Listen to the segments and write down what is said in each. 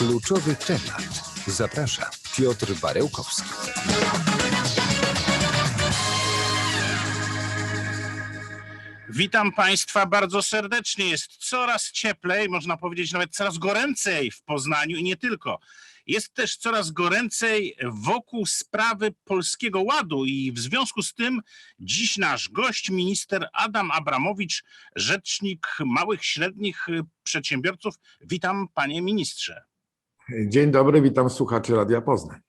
Kluczowy temat. Zaprasza Piotr Barełkowski. Witam Państwa bardzo serdecznie. Jest coraz cieplej, można powiedzieć nawet coraz goręcej w Poznaniu i nie tylko. Jest też coraz goręcej wokół sprawy Polskiego Ładu i w związku z tym dziś nasz gość, minister Adam Abramowicz, rzecznik małych, średnich przedsiębiorców. Witam panie ministrze. Dzień dobry, witam słuchaczy Radia Poznań.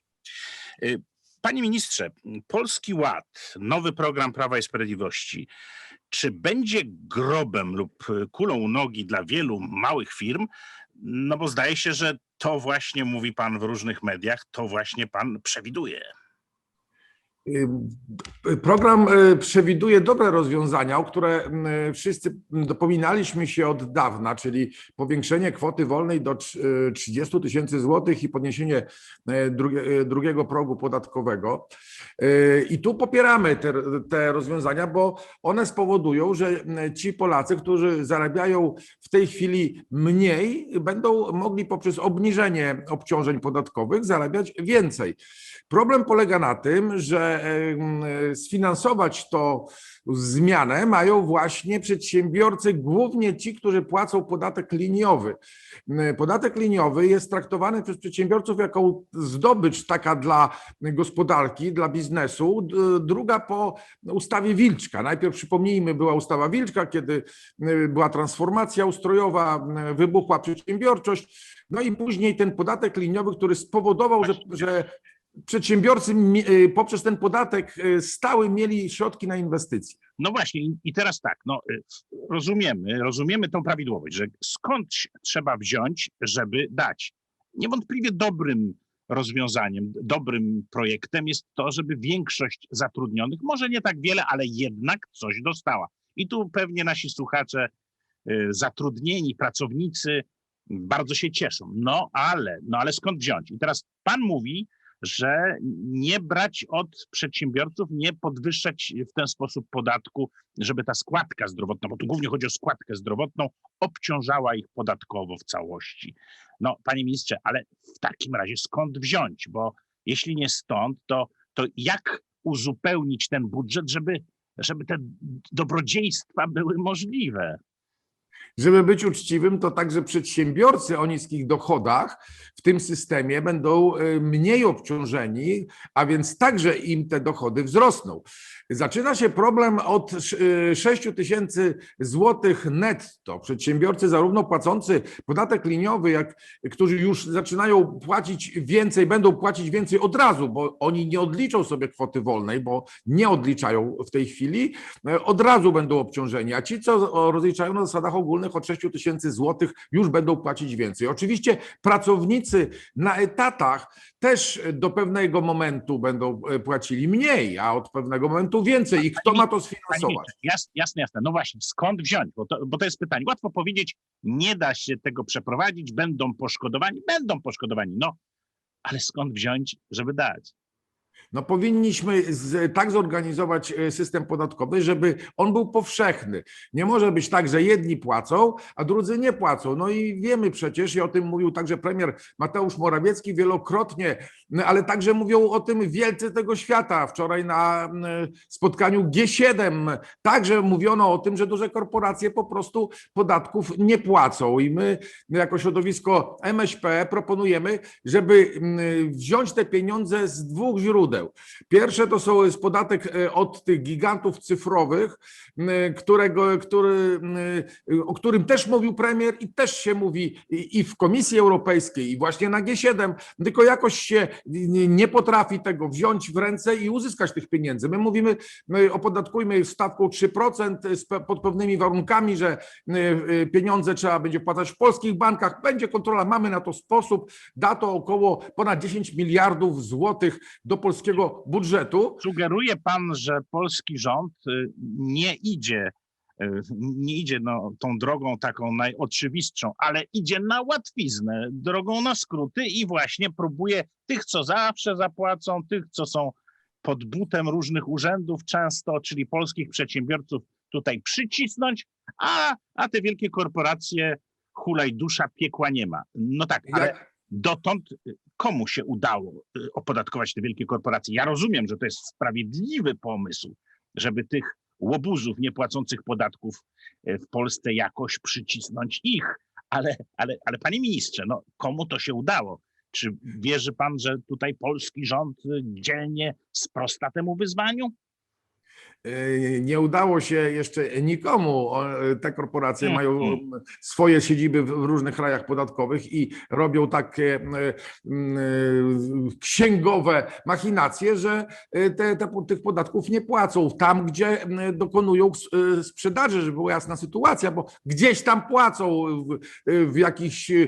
Panie ministrze, Polski Ład, nowy program Prawa i Sprawiedliwości, czy będzie grobem lub kulą u nogi dla wielu małych firm? No bo zdaje się, że to właśnie mówi pan w różnych mediach, to właśnie pan przewiduje. Program y, przewiduje dobre rozwiązania, o które y, wszyscy dopominaliśmy się od dawna, czyli powiększenie kwoty wolnej do trz- 30 tysięcy złotych i podniesienie y, drugie, y, drugiego progu podatkowego. Y, I tu popieramy te, te rozwiązania, bo one spowodują, że y, ci Polacy, którzy zarabiają w tej chwili mniej, będą mogli poprzez obniżenie obciążeń podatkowych zarabiać więcej. Problem polega na tym, że em, sfinansować to zmianę mają właśnie przedsiębiorcy, głównie ci, którzy płacą podatek liniowy. Podatek liniowy jest traktowany przez przedsiębiorców jako zdobycz taka dla gospodarki, dla biznesu. Druga po ustawie Wilczka. Najpierw przypomnijmy, była ustawa Wilczka, kiedy była transformacja ustrojowa, wybuchła przedsiębiorczość. No i później ten podatek liniowy, który spowodował, że, że przedsiębiorcy y, poprzez ten podatek y, stały mieli środki na inwestycje. No właśnie, i- teraz tak, no, y, rozumiemy, rozumiemy tą prawidłowość, że skąd trzeba wziąć, żeby dać. Niewątpliwie dobrym rozwiązaniem, dobrym projektem jest to, żeby większość zatrudnionych, może nie tak wiele, ale jednak coś dostała. I tu pewnie nasi słuchacze, zatrudnieni, pracownicy bardzo się cieszą. No ale, no ale skąd wziąć? I teraz pan mówi, że nie brać od przedsiębiorców, nie podwyższać w ten sposób podatku, żeby ta składka zdrowotna, bo tu głównie chodzi o składkę zdrowotną, obciążała ich podatkowo w całości. No, panie ministrze, ale w takim razie skąd wziąć? Bo jeśli nie stąd, to, to jak uzupełnić ten budżet, żeby, żeby te dobrodziejstwa były możliwe? Żeby być uczciwym, to także przedsiębiorcy o niskich dochodach w tym systemie będą y, mniej obciążeni, a więc także im te dochody wzrosną. Zaczyna się problem od sz- 6 tysięcy złotych netto. Przedsiębiorcy zarówno płacący podatek liniowy, jak którzy już zaczynają płacić więcej, będą płacić więcej od razu, bo oni nie odliczą sobie kwoty wolnej, bo nie odliczają w tej chwili, e, od razu będą obciążeni, a ci, co rozliczają na zasadach ogólnych od 6 tysięcy złotych, już będą płacić więcej. Oczywiście pracownicy na etatach też do pewnego momentu będą e, płacili mniej, a od pewnego momentu więcej. I kto ma to sfinansować? jasne, jasne. No właśnie, skąd wziąć? Bo to, bo to jest pytanie. Łatwo powiedzieć, nie da się tego przeprowadzić, będą poszkodowani, będą poszkodowani. No, ale skąd wziąć, żeby dać? No powinniśmy z, tak zorganizować e, system podatkowy, żeby on był powszechny. Nie może być tak, że jedni płacą, a drudzy nie płacą. No i wiemy przecież, i o tym mówił także premier Mateusz Morawiecki wielokrotnie, no, ale także mówią o tym wielcy tego świata. Wczoraj na spotkaniu G7 także mówiono o tym, że duże korporacje po prostu podatków nie płacą. I my jako środowisko MŚP proponujemy, żeby wziąć te pieniądze z dwóch źródeł. Pierwsze to są jest podatek e, od tych gigantów cyfrowych, którego, który, m, o którym też mówił premier i też się mówi i w Komisji Europejskiej i właśnie na G7, tylko jakoś się nie potrafi tego wziąć w ręce i uzyskać tych pieniędzy. My mówimy, my opodatkujmy stawką 3% z pe- pod pewnymi warunkami, że y, pieniądze trzeba będzie płacać w polskich bankach, będzie kontrola, mamy na to sposób, da to około ponad 10 miliardów złotych do polskiego budżetu. Sugeruje pan, że polski rząd y, nie idzie, y, nie idzie no, tą drogą taką najoczywistszą, ale idzie na łatwiznę, drogą na skróty i właśnie próbuje tych, co zawsze zapłacą, tych, co są pod butem różnych urzędów często, czyli polskich przedsiębiorców tutaj przycisnąć, a, a te wielkie korporacje hulaj dusza, piekła nie ma. No tak, ale dotąd y, komu się udało y, opodatkować te wielkie korporacje? Ja rozumiem, że to jest sprawiedliwy pomysł, żeby tych łobuzów niepłacących podatków y, w Polsce jakoś przycisnąć ich, ale, ale, ale panie ministrze, no komu to się udało? Czy wierzy pan, że tutaj polski rząd y, dzielnie sprosta temu wyzwaniu? E, Nie udało się jeszcze nikomu. E, Te korporacje Mm, mają mm. swoje siedziby w różnych krajach podatkowych i robią takie e, księgowe machinacje, że te, te, tych podatków nie płacą tam, gdzie dokonują sprzedaży, żeby była jasna sytuacja, bo gdzieś tam płacą w, w jakichś, e,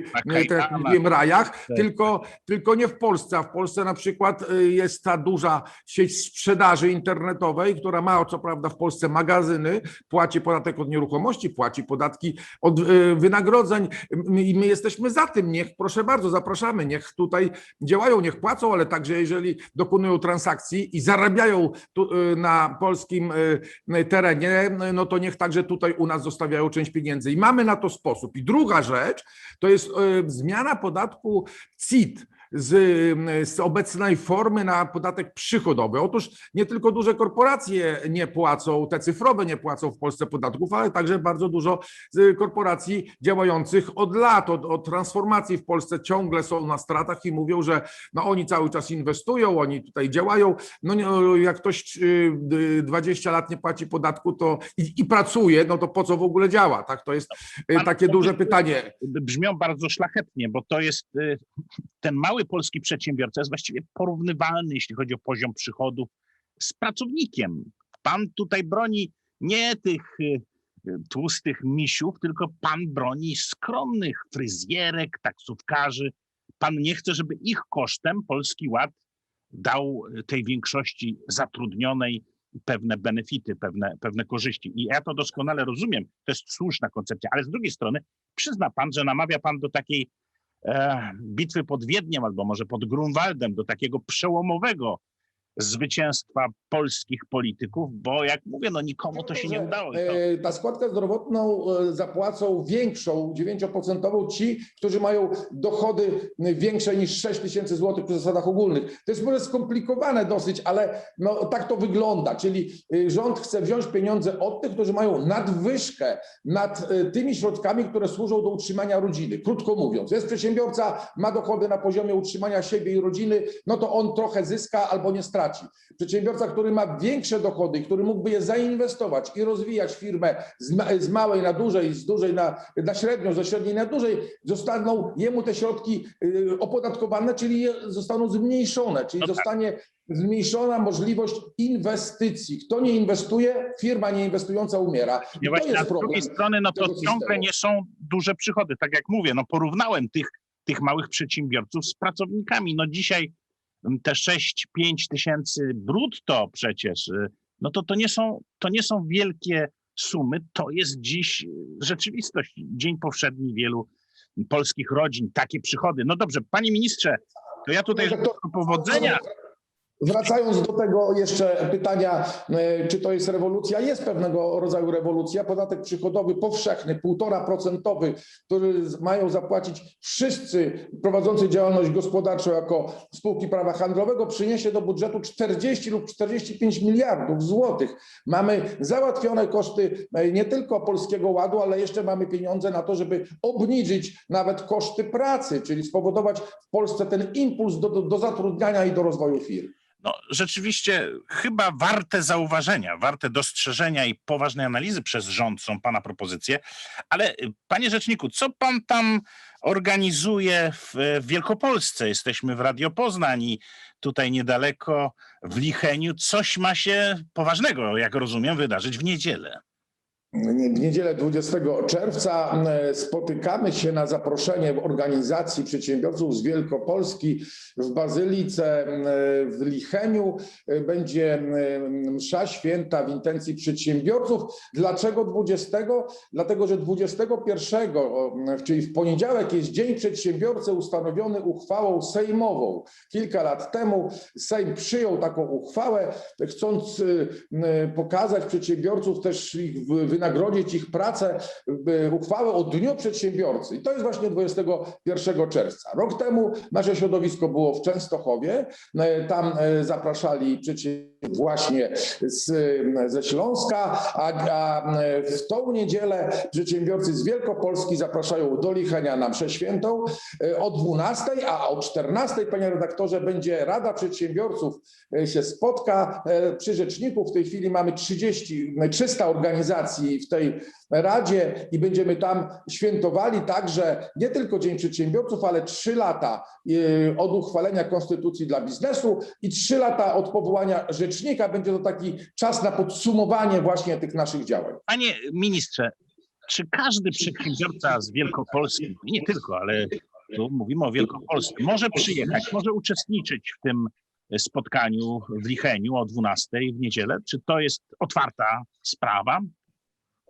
tak mówiłem, rajach, Tak. tylko, tylko nie w Polsce. A w Polsce na przykład jest ta duża sieć sprzedaży internetowej, która ma co prawda w Polsce magazyny, płaci podatek od nieruchomości, płaci podatki od y, wynagrodzeń i my jesteśmy za tym. Niech, proszę bardzo, zapraszamy, niech tutaj działają, niech płacą, ale także jeżeli dokonują transakcji i zarabiają tu, y, na polskim y, terenie, no to niech także tutaj u nas zostawiają część pieniędzy. I mamy na to sposób. I druga rzecz to jest zmiana podatku CIT z, z obecnej formy na podatek przychodowy. Otóż nie tylko duże korporacje nie płacą, te cyfrowe nie płacą w Polsce podatków, ale także bardzo dużo z korporacji działających od lat, od, od transformacji w Polsce ciągle są na stratach i mówią, że no oni cały czas inwestują, oni tutaj działają. No jak ktoś y, y, 20 lat nie płaci podatku to i, i pracuje, no to po co w ogóle działa? Tak, to jest y, takie duże pytanie. Brzmią bardzo szlachetnie, bo to jest y, ten mały polski przedsiębiorca jest właściwie porównywalny, jeśli chodzi o poziom przychodów z pracownikiem. Pan tutaj broni nie tych y, y, tłustych misiów, tylko pan broni skromnych fryzjerek, taksówkarzy. Pan nie chce, żeby ich kosztem Polski Ład dał y, tej większości zatrudnionej pewne benefity, pewne, pewne korzyści. I ja to doskonale rozumiem, to jest słuszna koncepcja, ale z drugiej strony przyzna pan, że namawia pan do takiej bitwy pod Wiedniem albo może pod Grunwaldem, do takiego przełomowego zwycięstwa polskich polityków, bo jak mówię, no nikomu to się nie udało. E, Na składkę zdrowotną e, zapłacą większą, 9% ci, którzy mają dochody większe niż 6 tysięcy złotych przy zasadach ogólnych. To jest może skomplikowane dosyć, ale no, tak to wygląda. Czyli y, rząd chce wziąć pieniądze od tych, którzy mają nadwyżkę nad e, tymi środkami, które służą do utrzymania rodziny. Krótko mówiąc, jest przedsiębiorca, ma dochody na poziomie utrzymania siebie i rodziny, no to on trochę zyska albo nie straci. Przedsiębiorca, który ma większe dochody, który mógłby je zainwestować i rozwijać firmę z, ma, z małej na dużej, z dużej na, na średnią, ze średniej na dużej, zostaną jemu te środki y, opodatkowane, czyli zostaną zmniejszone, czyli No tak. zostanie zmniejszona możliwość inwestycji. Kto nie inwestuje, firma nieinwestująca umiera. I to jest z drugiej strony, no to ciągle nie są duże przychody. Tak jak mówię, no porównałem tych, tych małych przedsiębiorców z pracownikami. No dzisiaj te 6-5 tysięcy brutto przecież, y, no to to nie są, to nie są wielkie sumy. To jest dziś y, rzeczywistość. Dzień powszedni wielu polskich rodzin, takie przychody. No dobrze, panie ministrze, to ja tutaj No życzę powodzenia. Wracając do tego jeszcze pytania, e, czy to jest rewolucja? Jest pewnego rodzaju rewolucja. Podatek przychodowy powszechny, półtora procentowy, który mają zapłacić wszyscy prowadzący działalność gospodarczą jako spółki prawa handlowego, przyniesie do budżetu 40 lub 45 miliardów złotych. Mamy załatwione koszty e, nie tylko Polskiego Ładu, ale jeszcze mamy pieniądze na to, żeby obniżyć nawet koszty pracy, czyli spowodować w Polsce ten impuls do, do, do zatrudniania i do rozwoju firm. No, rzeczywiście chyba warte zauważenia, warte dostrzeżenia i poważnej analizy przez rząd są pana propozycje, ale y, panie rzeczniku, co pan tam organizuje w, Wielkopolsce? Jesteśmy w Radio Poznań i tutaj niedaleko w Licheniu coś ma się poważnego, jak rozumiem, wydarzyć w niedzielę. W niedzielę 20 czerwca e, spotykamy się na zaproszenie organizacji przedsiębiorców z Wielkopolski w Bazylice e, w Licheniu. E, Będzie msza święta w intencji przedsiębiorców. Dlaczego 20? Dlatego, że 21, o, czyli w poniedziałek jest Dzień Przedsiębiorcy ustanowiony uchwałą sejmową. Kilka lat temu Sejm przyjął taką uchwałę, chcąc pokazać przedsiębiorców też ich wy- wynagrodzić ich pracę, uchwałę o Dniu Przedsiębiorcy. I to jest właśnie 21 czerwca. Rok temu nasze środowisko było w Częstochowie. E, Tam e, zapraszali przedsiębiorców właśnie z, ze Śląska, a, a e, w tą niedzielę przedsiębiorcy z Wielkopolski zapraszają do Lichenia na mszę świętą e, o 12, a o 14, panie redaktorze, będzie Rada Przedsiębiorców e, się spotka e, przy rzeczniku. W tej chwili mamy 30, 300 organizacji w tej Radzie i będziemy tam świętowali także nie tylko Dzień Przedsiębiorców, ale trzy lata e, od uchwalenia Konstytucji dla biznesu i trzy lata od powołania rzecznika. Będzie to taki czas na podsumowanie właśnie tych naszych działań. Panie ministrze, czy każdy przedsiębiorca z Wielkopolski, nie tylko, ale tu mówimy o Wielkopolsce, może przyjechać, może uczestniczyć w tym spotkaniu w Licheniu o 12 w niedzielę? Czy to jest otwarta sprawa?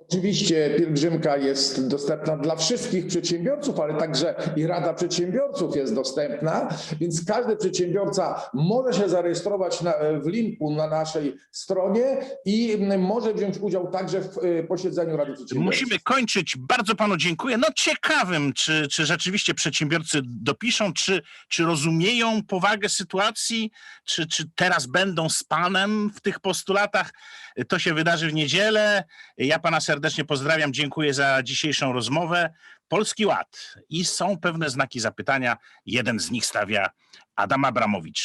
Oczywiście pielgrzymka jest dostępna dla wszystkich przedsiębiorców, ale także i Rada Przedsiębiorców jest dostępna, więc każdy przedsiębiorca może się zarejestrować na, w linku na naszej stronie i może wziąć udział także w e, posiedzeniu Rady Przedsiębiorców. Musimy kończyć. Bardzo panu dziękuję. No ciekawym, czy, czy rzeczywiście przedsiębiorcy dopiszą, czy, czy rozumieją powagę sytuacji, czy, czy teraz będą z panem w tych postulatach. To się wydarzy w niedzielę. Ja pana serdecznie pozdrawiam. Dziękuję za dzisiejszą rozmowę. Polski Ład. I są pewne znaki zapytania. Jeden z nich stawia Adam Abramowicz.